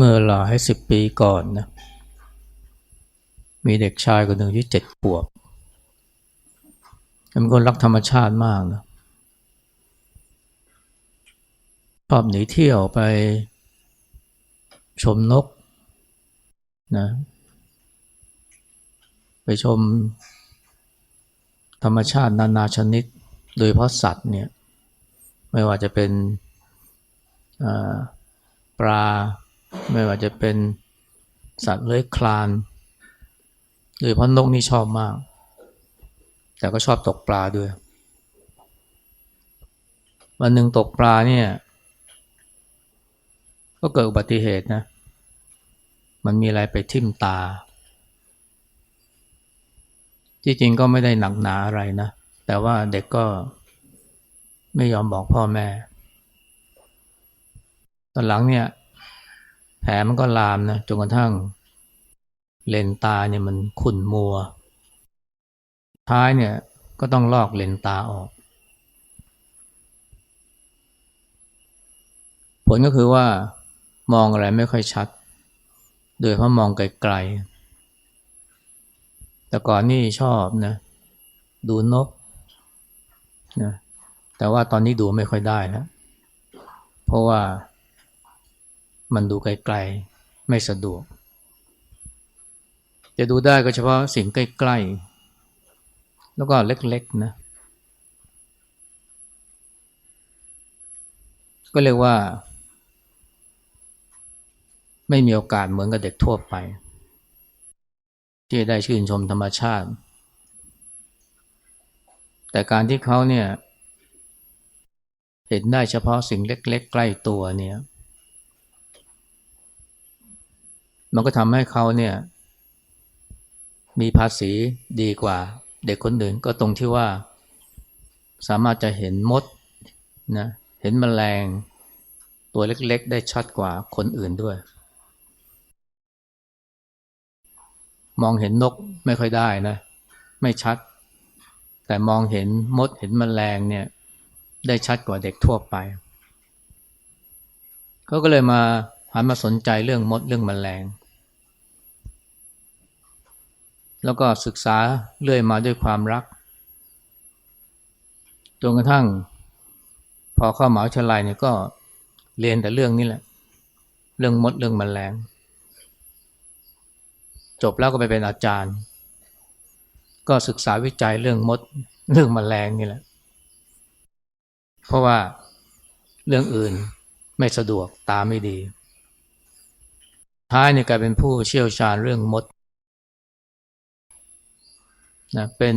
เมื่อหลายสิบปีก่อนนะมีเด็กชายคนหนึ่งอายุเจ็ดขวบเป็นคนรักธรรมชาติมากนะชอบหนีเที่ยวไปชมนกนะไปชมธรรมชาตินานาชนิด โดยเฉพาะสัตว์เนี่ย ไม่ว่าจะเป็นปลา ไม่ว่าจะเป็นสัตว์เลื้อยคลานโดยเฉพาะนกนี่ชอบมาก แต่ก็ชอบตกปลาด้วย วันหนึ่งตกปลาเนี่ย ก็เกิดอุบัติเหตุนะ มันมีอะไรไปทิ่มตา ที่จริงก็ไม่ได้หนักหนาอะไรนะ แต่ว่าเด็กก็ไม่ยอมบอกพ่อแม่ ตอนหลังเนี่ย แผลมันก็ลามนะจนกระทั่งเลนตาเนี่ยมันขุ่นมัว ท้ายเนี่ยก็ต้องลอกเลนตาออก ผลก็คือว่ามองอะไรไม่ค่อยชัด โดยเพราะมองไกลๆ แต่ก่อนนี่ชอบนะ ดูนกนะแต่ว่าตอนนี้ดูไม่ค่อยได้แล้วเพราะว่า มันดูไกลๆไม่สะดวก จะดูได้ก็เฉพาะสิ่งใกล้ๆ แล้วก็เล็กๆนะ ก็เรียกว่า ไม่มีโอกาสเหมือนกับเด็กทั่วไป ที่ได้ชื่นชมธรรมชาติ แต่การที่เขาเนี่ยเห็นได้เฉพาะสิ่งเล็ก ๆ ใกล้ตัวเนี่ย มันก็ทำให้เขาเนี่ย มีภาษีดีกว่าเด็กคนอื่นก็ตรงที่ว่า สามารถจะเห็นมดนะเห็นแมลงตัวเล็กๆ ได้ชัดกว่าคนอื่นด้วย มองเห็นนกไม่ค่อยได้นะ ไม่ชัด แต่มองเห็นมดเห็นแมลงเนี่ย ได้ชัดกว่าเด็กทั่วไปเขาก็เลยมาหันมาสนใจเรื่องมดเรื่องแมลง แล้วก็ศึกษาเรื่อยมาด้วยความรักจนกระทั่ง พอเข้ามหาวิทยาลัยเนี่ยก็เรียนแต่เรื่องนี้แหละ เรื่องมดเรื่องแมลง จบแล้วก็ไปเป็นอาจารย์ ก็ศึกษาวิจัยเรื่องมดเรื่องแมลงนี่แหละ เพราะว่าเรื่องอื่นไม่สะดวกตาไม่ดีท้ายเนี่ยกลายเป็นผู้เชี่ยวชาญเรื่องมด นะเป็น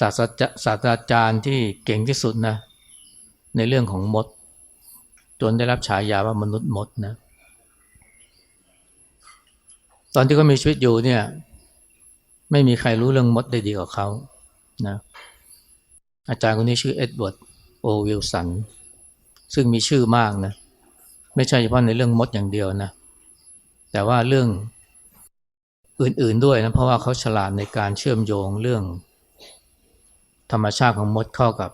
ศาสตราศาสตราจารย์ที่เก่งที่สุดนะในเรื่องของมด จนได้รับฉายาว่ามนุษย์มดนะตอนที่เขามีชีวิตอยู่เนี่ยไม่มีใครรู้เรื่องมดได้ดีกว่าเขานะอาจารย์คนนี้ชื่อเอ็ดเวิร์ดโอวิลสันซึ่งมีชื่อมากนะไม่ใช่เฉพาะในเรื่องมดอย่างเดียวนะแต่ว่าเรื่อง อื่นๆด้วยนะเพราะว่าเขาฉลาดในการเชื่อมโยงเรื่อง ธรรมชาติของมดเข้ากับ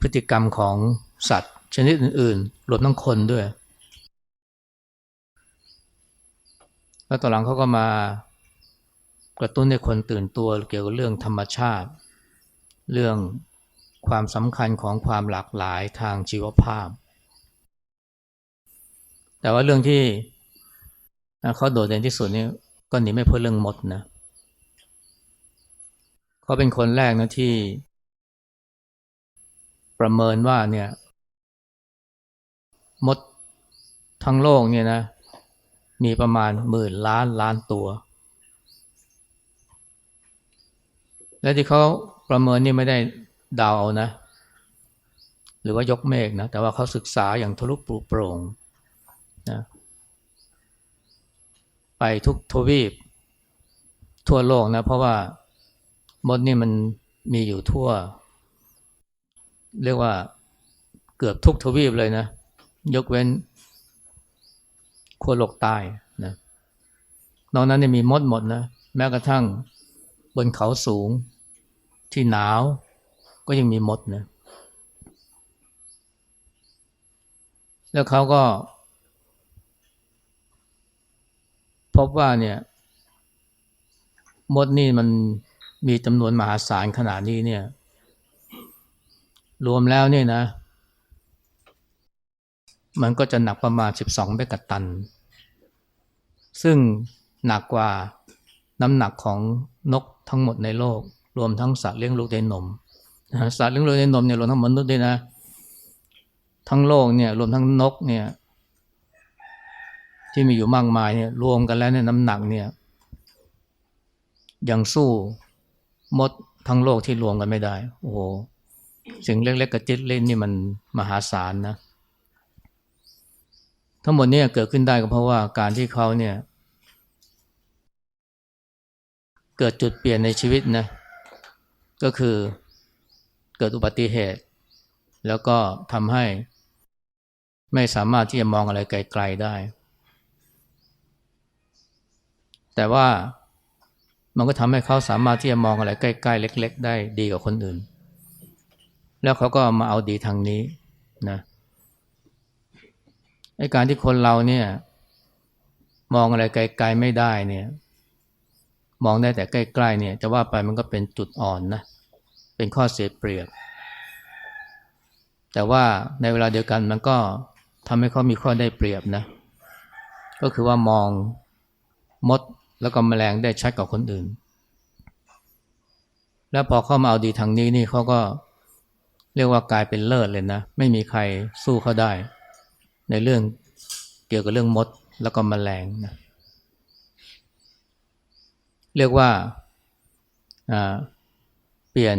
พฤติกรรมของสัตว์ ชนิดอื่นๆรวมทั้งคนด้วย แล้วต่อหลังเขาก็มากระตุ้นให้คนตื่นตัวเกี่ยวกับเรื่องธรรมชาติ เรื่องความสำคัญของความหลากหลายทางชีวภาพ แต่ว่าเรื่องที่ เขาโดดเด่นที่สุดนี่ก็หนีไม่พ้นเรื่องมดนะเขาเป็นคนแรกนะที่ ประเมินว่าเนี่ย มดทั้งโลกเนี่ยนะ มีประมาณหมื่นล้านล้านตัว และที่เขาประเมินนี่ไม่ได้ดาวเอานะ หรือว่ายกเมฆนะ แต่ว่าเขาศึกษาอย่างทะลุปลุโปร่ง ไปทุกทวีป ทั่วโลกนะ เพราะว่ามดนี่มันมีอยู่ทั่ว เรียกว่าเกือบทุกทวีปเลยนะ ยกเว้นขั้วโลกใต้นะนอกนั้นเนี่ยมีมดหมดนะ แม้กระทั่งบนเขาสูงที่หนาวก็ยังมีมดนะ แล้วเขาก็ พบว่าเนี่ยมดนี่มันมีจำนวนมหาศาลขนาดนี้เนี่ย รวมแล้วเนี่ยนะ มันก็จะหนักประมาณ 12เมกะตัน ซึ่งหนักกว่าน้ำหนักของนกทั้งหมดในโลก รวมทั้งสัตว์เลี้ยงลูกด้วยนมสัตว์เลี้ยงลูกด้วยนมเนี่ยรวมทั้งมนุษย์ด้วยนะ ทั้งโลกเนี่ยรวมทั้งนกเนี่ย ที่มีอยู่มากมายเนี่ยรวมกันแล้วเนี่ยน้ำหนักเนี่ยยังสู้มดทั้งโลกที่รวมกันไม่ได้ โอ้โหสิ่งเล็กๆกระจิตเล่นนี่มันมหาศาลนะ ทั้งหมดเนี่ยเกิดขึ้นได้ก็เพราะว่าการที่เขาเนี่ย เกิดจุดเปลี่ยนในชีวิตนะ ก็คือเกิดอุบัติเหตุ แล้วก็ทำให้ไม่สามารถที่จะมองอะไรไกลๆได้ แต่ว่ามันก็ทำให้เขาสามารถที่จะมองอะไรใกล้ๆเล็ก ๆ ได้ดีกว่าคนอื่น แล้วเขาก็มาเอาดีทางนี้นะไอ้การที่คนเราเนี่ย มองอะไรไกลๆไม่ได้เนี่ย มองได้แต่ใกล้ๆเนี่ยจะว่าไปมันก็เป็นจุดอ่อนนะเป็นข้อเสียเปรียบ แต่ว่าในเวลาเดียวกันมันก็ทำให้เขามีข้อได้เปรียบนะ ก็คือว่ามองมด แล้วก็แมลงได้ชัดกว่าคนอื่น แล้วพอเข้ามาเอาดีทางนี้นี่เขาก็เรียกว่ากลายเป็นเลิศเลยนะ ไม่มีใครสู้เขาได้ ในเรื่องเกี่ยวกับเรื่องมด แล้วก็แมลงนะเรียกว่าเปลี่ยน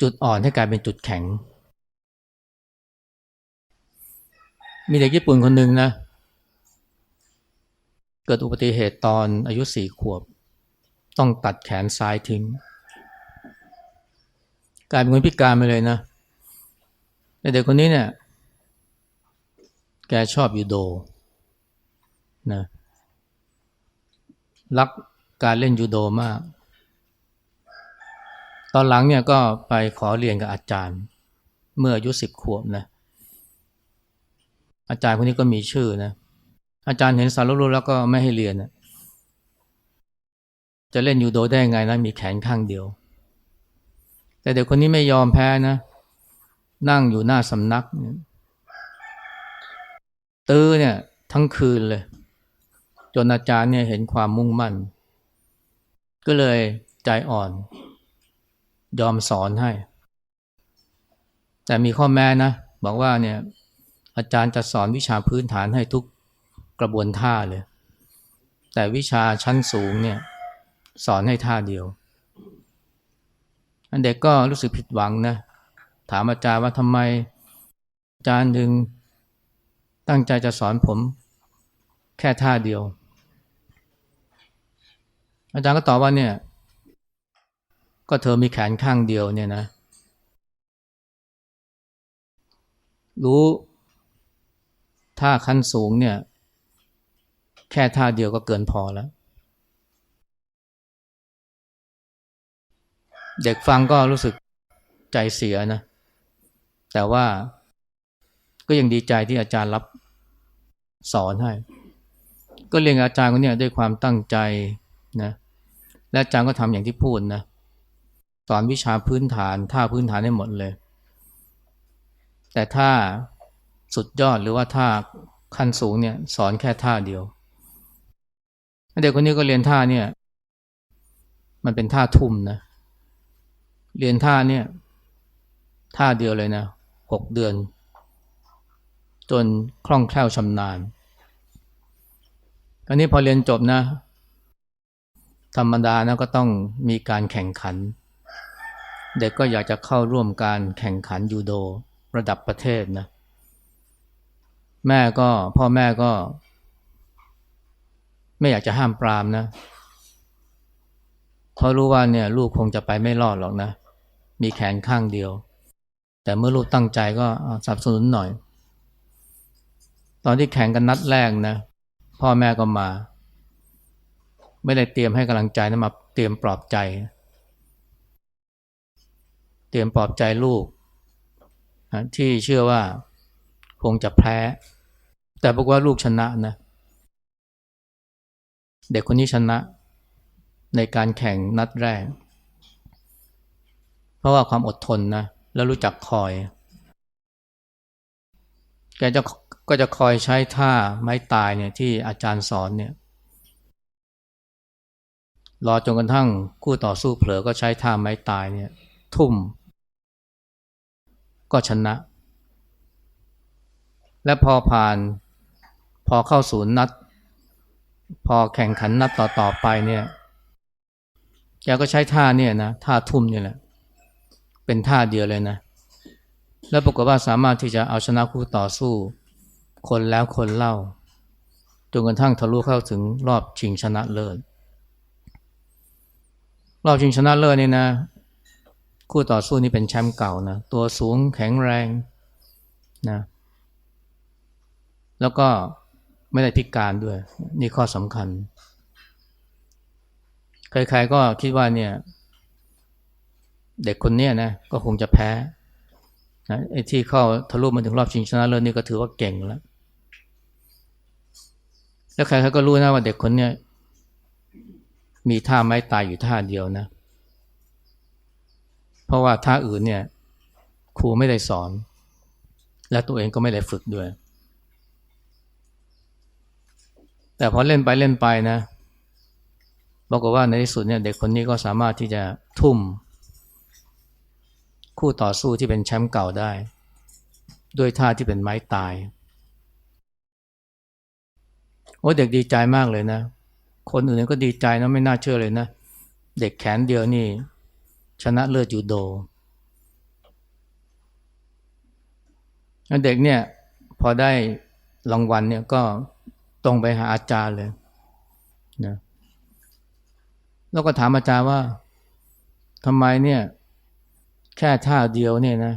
จุดอ่อนให้กลายเป็นจุดแข็ง มีเด็กญี่ปุ่นคนหนึ่งนะเกิดอุบัติเหตุตอนอายุสี่ขวบ ต้องตัดแขนซ้ายทิ้งกลายเป็นคนพิการไปเลยนะแต่เด็กคนนี้เนี่ย แกชอบยูโดนะรักการเล่นยูโดมาก ตอนหลังเนี่ยก็ไปขอเรียนกับอาจารย์ เมื่ออายุสิบขวบนะ อาจารย์คนนี้ก็มีชื่อนะ อาจารย์เห็นสารรู้แล้วก็ไม่ให้เรียนจะเล่นยูโดได้ไงนะมีแขนข้างเดียว แต่เด็กคนนี้ไม่ยอมแพ้นะ นั่งอยู่หน้าสำนัก ตื้อเนี่ยทั้งคืนเลย จนอาจารย์เนี่ยเห็นความมุ่งมั่น ก็เลยใจอ่อน ยอมสอนให้ แต่มีข้อแม้นะ บอกว่าเนี่ยอาจารย์จะสอนวิชาพื้นฐานให้ทุก กระบวนท่าเลย แต่วิชาชั้นสูงเนี่ยสอนให้ท่าเดียวอันเด็กก็รู้สึกผิดหวังนะ ถามอาจารย์ว่าทำไม อาจารย์ถึงตั้งใจจะสอนผม แค่ท่าเดียว อาจารย์ก็ตอบว่าเนี่ย ก็เธอมีแขนข้างเดียวเนี่ยนะ รู้ท่าขั้นสูงเนี่ย แค่ท่าเดียวก็เกินพอแล้ว เด็กฟังก็รู้สึกใจเสียนะ แต่ว่าก็ยังดีใจที่อาจารย์รับสอนให้ ก็เรียนอาจารย์คนนี้ด้วยความตั้งใจนะและอาจารย์ก็ทำอย่างที่พูดนะสอนวิชาพื้นฐานท่าพื้นฐานให้หมดเลย แต่ถ้าสุดยอดหรือว่าท่าขั้นสูงเนี่ยสอนแค่ท่าเดียว เด็กคนนี้ก็เรียนท่าเนี่ย มันเป็นท่าทุ่มนะ เรียนท่าเนี่ย ท่าเดียวเลยนะหกเดือน จนคล่องแคล่วชำนาญอันนี้พอเรียนจบนะ ธรรมดานะก็ต้องมีการแข่งขัน เด็กก็อยากจะเข้าร่วมการแข่งขันยูโดระดับประเทศนะ แม่ก็พ่อแม่ก็ ไม่อยากจะห้ามปรามนะเพราะรู้ว่าเนี่ยลูกคงจะไปไม่รอดหรอกนะ มีแขนข้างเดียว แต่เมื่อลูกตั้งใจก็สนับสนุนหน่อย ตอนที่แข่งกันนัดแรกนะ พ่อแม่ก็มา ไม่ได้เตรียมให้กำลังใจนะมาเตรียมปลอบใจ เตรียมปลอบใจลูกที่เชื่อว่าคงจะแพ้ แต่บอกว่าลูกชนะนะ เด็กคนนี้ชนะในการแข่งนัดแรก เพราะว่าความอดทนนะ แล้วรู้จักคอย แกจะก็จะคอยใช้ท่าไม้ตายเนี่ยที่อาจารย์สอนเนี่ย รอจนกระทั่งคู่ต่อสู้เผลอก็ใช้ท่าไม้ตายเนี่ย ทุ่ม ก็ชนะ และพอผ่านพอเข้าศูนย์นัด พอแข่งขันนัดต่อๆไปเนี่ยแกก็ใช้ท่าเนี่ยนะท่าทุ่มเนี่ยแหละ เป็นท่าเดียวเลยนะ แล้วปรากฏว่าสามารถที่จะเอาชนะคู่ต่อสู้ คนแล้วคนเล่าจนกระทั่งทะลุเข้าถึงรอบชิงชนะเลิศรอบชิงชนะเลิศนี่นะ คู่ต่อสู้นี่เป็นแชมป์เก่านะตัวสูงแข็งแรงนะแล้วก็ ไม่ได้พิการด้วย นี่ข้อสำคัญ ใครๆก็คิดว่าเนี่ย เด็กคนเนี้ยนะก็คงจะแพ้นะไอ้ที่เข้าทะลุมาถึงรอบชิงชนะเลิศนี่ก็ถือว่าเก่งแล้ว แล้วใครๆก็รู้นะว่าเด็กคนเนี้ยมีท่าไม้ตายอยู่ท่าเดียวนะ เพราะว่าท่าอื่นเนี่ย ครูไม่ได้สอน และตัวเองก็ไม่ได้ฝึกด้วย แต่พอเล่นไปเล่นไปนะบอกว่าในที่สุดเนี่ยเด็กคนนี้ก็สามารถที่จะทุ่ม คู่ต่อสู้ที่เป็นแชมป์เก่าได้ ด้วยท่าที่เป็นไม้ตาย โอ้เด็กดีใจมากเลยนะ คนอื่นก็ดีใจนะไม่น่าเชื่อเลยนะ เด็กแขนเดียวนี่ ชนะเลิศยูโดเด็กเนี่ยพอได้รางวัลเนี่ยก็ ตรงไปหาอาจารย์เลยนะแล้วก็ถามอาจารย์ว่าทำไมเนี่ยแค่ท่าเดียวเนี่ยนะ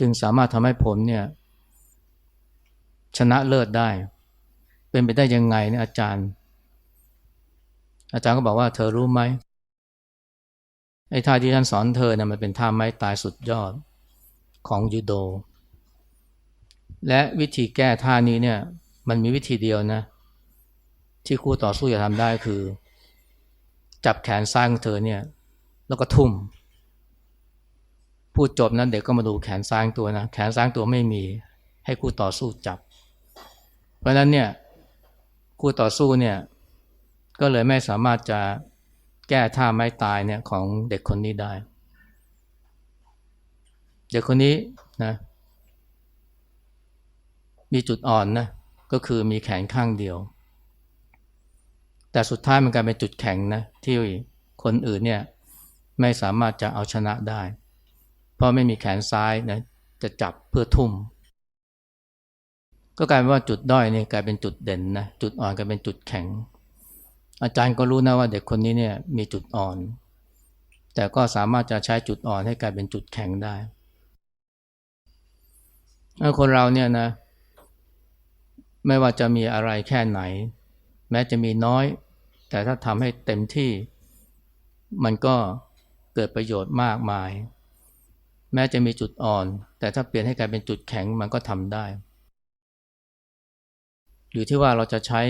จึงสามารถทำให้ผมเนี่ยชนะเลิศได้ เป็นไปได้ยังไงเนี่ยอาจารย์ อาจารย์ก็บอกว่าเธอรู้ไหมไอ้ท่าที่ท่านสอนเธอเนี่ยมันเป็นท่าไม้ตายสุดยอดของยูโด และวิธีแก้ท่านี้เนี่ย มันมีวิธีเดียวนะ ที่คู่ต่อสู้จะทำได้คือ จับแขนซ้ายของเธอเนี่ย แล้วก็ทุ่ม พูดจบนั้นเด็กก็มาดูแขนซ้ายตัวนะแขนซ้ายตัวไม่มี ให้คู่ต่อสู้จับ เพราะฉะนั้นเนี่ยคู่ต่อสู้เนี่ยก็เลยไม่สามารถจะแก้ท่าไม้ตายเนี่ยของเด็กคนนี้ได้ เด็กคนนี้นะมีจุดอ่อนนะ ก็คือมีแขนข้างเดียว แต่สุดท้ายมันกลายเป็นจุดแข็งนะที่คนอื่นเนี่ยไม่สามารถจะเอาชนะได้ เพราะไม่มีแขนซ้ายนะจะจับเพื่อทุ่ม ก็กลายเป็นว่าจุดด้อยนี่กลายเป็นจุดเด่นนะจุดอ่อนกลายเป็นจุดแข็ง อาจารย์ก็รู้นะว่าเด็กคนนี้เนี่ยมีจุดอ่อน แต่ก็สามารถจะใช้จุดอ่อนให้กลายเป็นจุดแข็งได้คนเราเนี่ยนะ ไม่ว่าจะมีอะไรแค่ไหน แม้จะมีน้อย แต่ถ้าทำให้เต็มที่ มันก็เกิดประโยชน์มากมาย แม้จะมีจุดอ่อน แต่ถ้าเปลี่ยนให้กลายเป็นจุดแข็งมันก็ทำได้ อยู่ที่ว่าเราจะใช้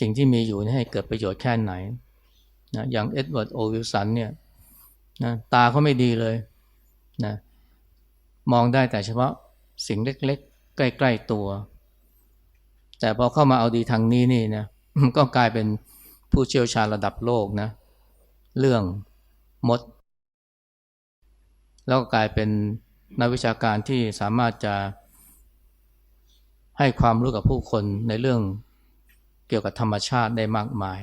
สิ่งที่มีอยู่ให้เกิดประโยชน์แค่ไหนนะอย่างเอ็ดเวิร์ดโอวิลสันเนี่ยนะตาเขาไม่ดีเลยนะมองได้แต่เฉพาะสิ่งเล็กๆ ใกล้ ๆ ตัว แต่พอเข้ามาเอาดีทางนี้นี่นะก็กลายเป็นผู้เชี่ยวชาญระดับโลกนะ เรื่องมด แล้วก็กลายเป็นนักวิชาการที่สามารถจะให้ความรู้กับผู้คนในเรื่องเกี่ยวกับธรรมชาติได้มากมาย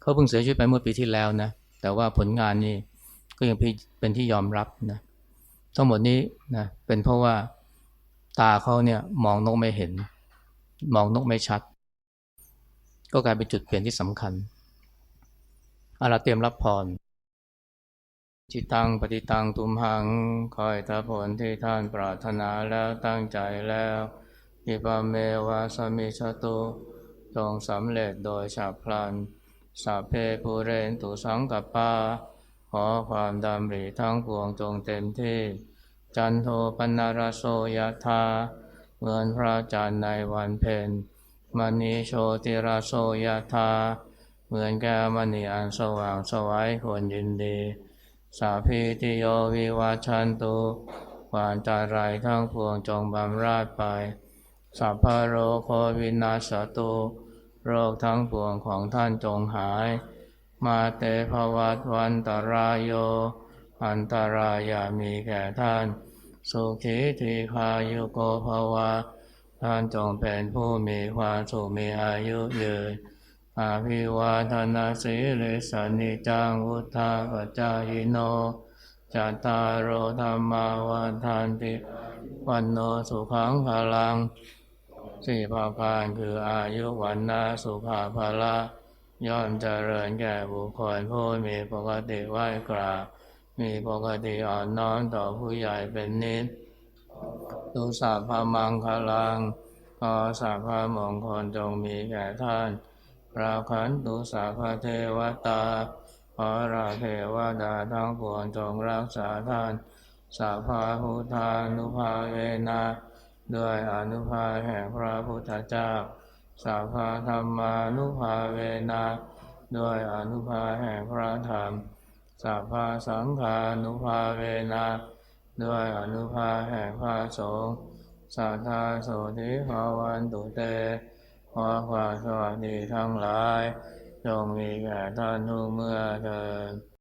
เขาเพิ่งเสียชีวิตไปเมื่อปีที่แล้วนะ แต่ว่าผลงานนี่ก็ยังเป็นที่ยอมรับนะ ทั้งหมดนี้นะเป็นเพราะว่าตาเขาเนี่ยมองนกไม่เห็น มองนกไม่ชัด ก็กลายเป็นจุดเปลี่ยนที่สำคัญอาราเตรียมรับพรจิตังปฏิตังตุมหัง คอยทผลที่ท่านปรารถนาแล้วตั้งใจแล้วอิปเมวาสมิชตุจงสำเร็จโดยฉับพลันสัพเพภูเรนตุสังกปา ขอความดำริทั้งปวงจงเต็มที่ จันโทปนารโสยธา เหมือนพระจันทร์ในวันเพ็ญมณีโชติราโสยธาเหมือนแก้มณีอันสว่างสวัยควรยินดี สาพีติโยวิวัชันตุวานตารายทั้งปวงจงบำราดไป สัพพโรโควินาศตุโรคทั้งปวงของท่านจงหาย มาเตภวัตวันตรายโย อันตรายามีแก่ท่าน สุขีทีคายุโกภาวะท่านจงเป็นผู้มีความสุขมีอายุยืนอาภิวาทนาสีริสานิจังวุธาปจายโนจัตตารโอธรรมาวันทานติวันโนสุขังพลังสี่ประการคืออายุวันนาสุภาภละย่อมเจริญแก่บุคคลผู้มีปกติไหวกราบ มีปกติอ่อนน้อมต่อผู้ใหญ่เป็นนิดตุสัพพมังคลังขอสัพพมงคลจงมีแก่ท่านราคันตุสัพพเทวตาขอราเทวดาทั้งปวงจงรักษาท่านสัพาพุทธานุภาเวนะด้วยอนุภาแห่งพระพุทธเจ้าสัพพะธรรมานุภาเวนะด้วยอนุภาแห่งพระธรรม สัพพะสังฆานุภาเวนะด้วยอนุภาแห่งพระสงฆ์สัทธาโสธิภาวันตุเตขอความสวัสดีทั้งหลายจงมีแก่ท่านทุกเมื่อเทิน